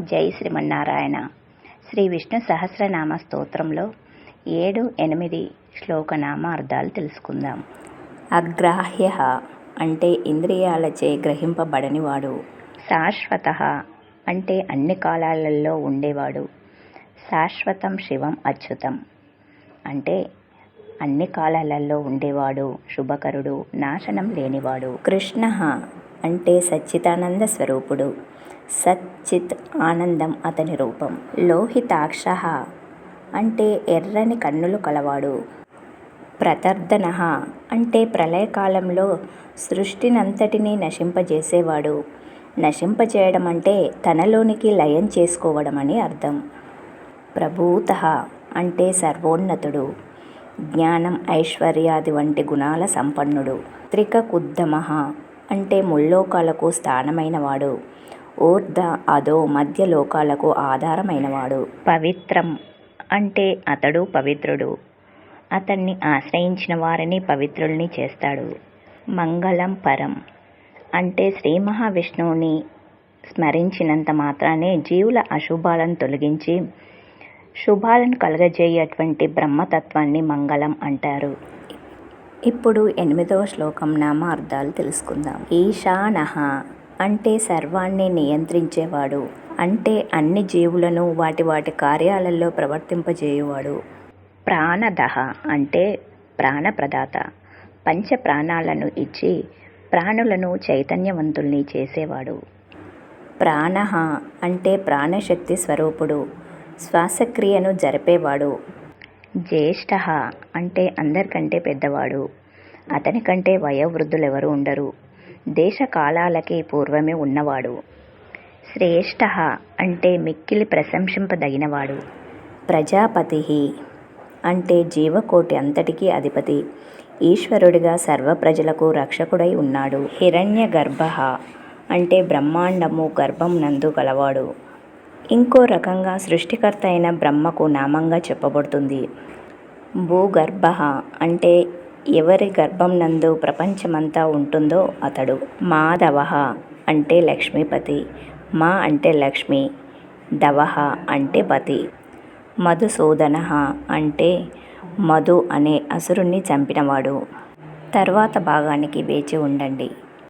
జై శ్రీమన్నారాయణ. శ్రీ విష్ణు సహస్రనామ స్తోత్రంలో ఏడు ఎనిమిది శ్లోకనామ అర్థాలు తెలుసుకుందాం. అగ్రాహ్య అంటే ఇంద్రియాలచే గ్రహింపబడనివాడు. శాశ్వత అంటే అన్ని కాలాలలో ఉండేవాడు. శాశ్వతం శివం అచ్యుతం అంటే అన్ని కాలాలలో ఉండేవాడు శుభకరుడు నాశనం లేనివాడు. కృష్ణ అంటే సచ్చిదానంద స్వరూపుడు. సచ్చిత్ ఆనందం అతని రూపం. లోహితాక్ష అంటే ఎర్రని కన్నులు కలవాడు. ప్రతర్ధన అంటే ప్రళయకాలంలో సృష్టినంతటినీ నశింపజేసేవాడు. నశింపజేయడం అంటే తనలోనికి లయం చేసుకోవడం అని అర్థం. ప్రభూత అంటే సర్వోన్నతుడు. జ్ఞానం ఐశ్వర్యాది వంటి గుణాల సంపన్నుడు. త్రికకుద్దమ అంటే ముల్లోకాలకు స్థానమైనవాడు. ఊర్ధ అదో మధ్య లోకాలకు ఆధారమైనవాడు. పవిత్రం అంటే అతడు పవిత్రుడు. అతన్ని ఆశ్రయించిన వారిని పవిత్రుల్ని చేస్తాడు. మంగళం పరం అంటే శ్రీ మహావిష్ణువుని స్మరించినంత మాత్రానే జీవుల అశుభాలను తొలగించి శుభాలను కలగజేయటువంటి బ్రహ్మతత్వాన్ని మంగళం అంటారు. ఇప్పుడు ఎనిమిదవ శ్లోకం నామ అర్థాలు తెలుసుకుందాం. ఈశానహ అంటే సర్వాన్ని నియంత్రించేవాడు అంటే అన్ని జీవులను వాటి వాటి కార్యాలలో ప్రవర్తింపజేయువాడు. ప్రాణదహ అంటే ప్రాణప్రదాత పంచ ప్రాణాలను ఇచ్చి ప్రాణులను చైతన్యవంతుల్ని చేసేవాడు. ప్రాణ అంటే ప్రాణశక్తి స్వరూపుడు శ్వాసక్రియను జరిపేవాడు. జ్యేష్ఠ అంటే అందరికంటే పెద్దవాడు. అతని కంటే వయోవృద్ధులెవరు ఉండరు. దేశ కాలాలకి పూర్వమే ఉన్నవాడు. శ్రేష్ఠ అంటే మిక్కిలి ప్రశంసింపదగినవాడు. ప్రజాపతి అంటే జీవకోటి అంతటికీ అధిపతి. ఈశ్వరుడిగా సర్వ ప్రజలకు రక్షకుడై ఉన్నాడు. హిరణ్య గర్భ అంటే బ్రహ్మాండము గర్భం నందు గలవాడు. ఇంకో రకంగా సృష్టికర్త అయిన బ్రహ్మకు నామంగా చెప్పబడుతుంది. భూగర్భ అంటే ఎవరి గర్భం నందు ప్రపంచమంతా ఉంటుందో అతడు. మాధవ అంటే లక్ష్మీపతి. మా అంటే లక్ష్మి. దవహ అంటే పతి. మధుసూదన అంటే మధు అనే అసురుణ్ణి చంపినవాడు. తర్వాత భాగానికి వేచి ఉండండి.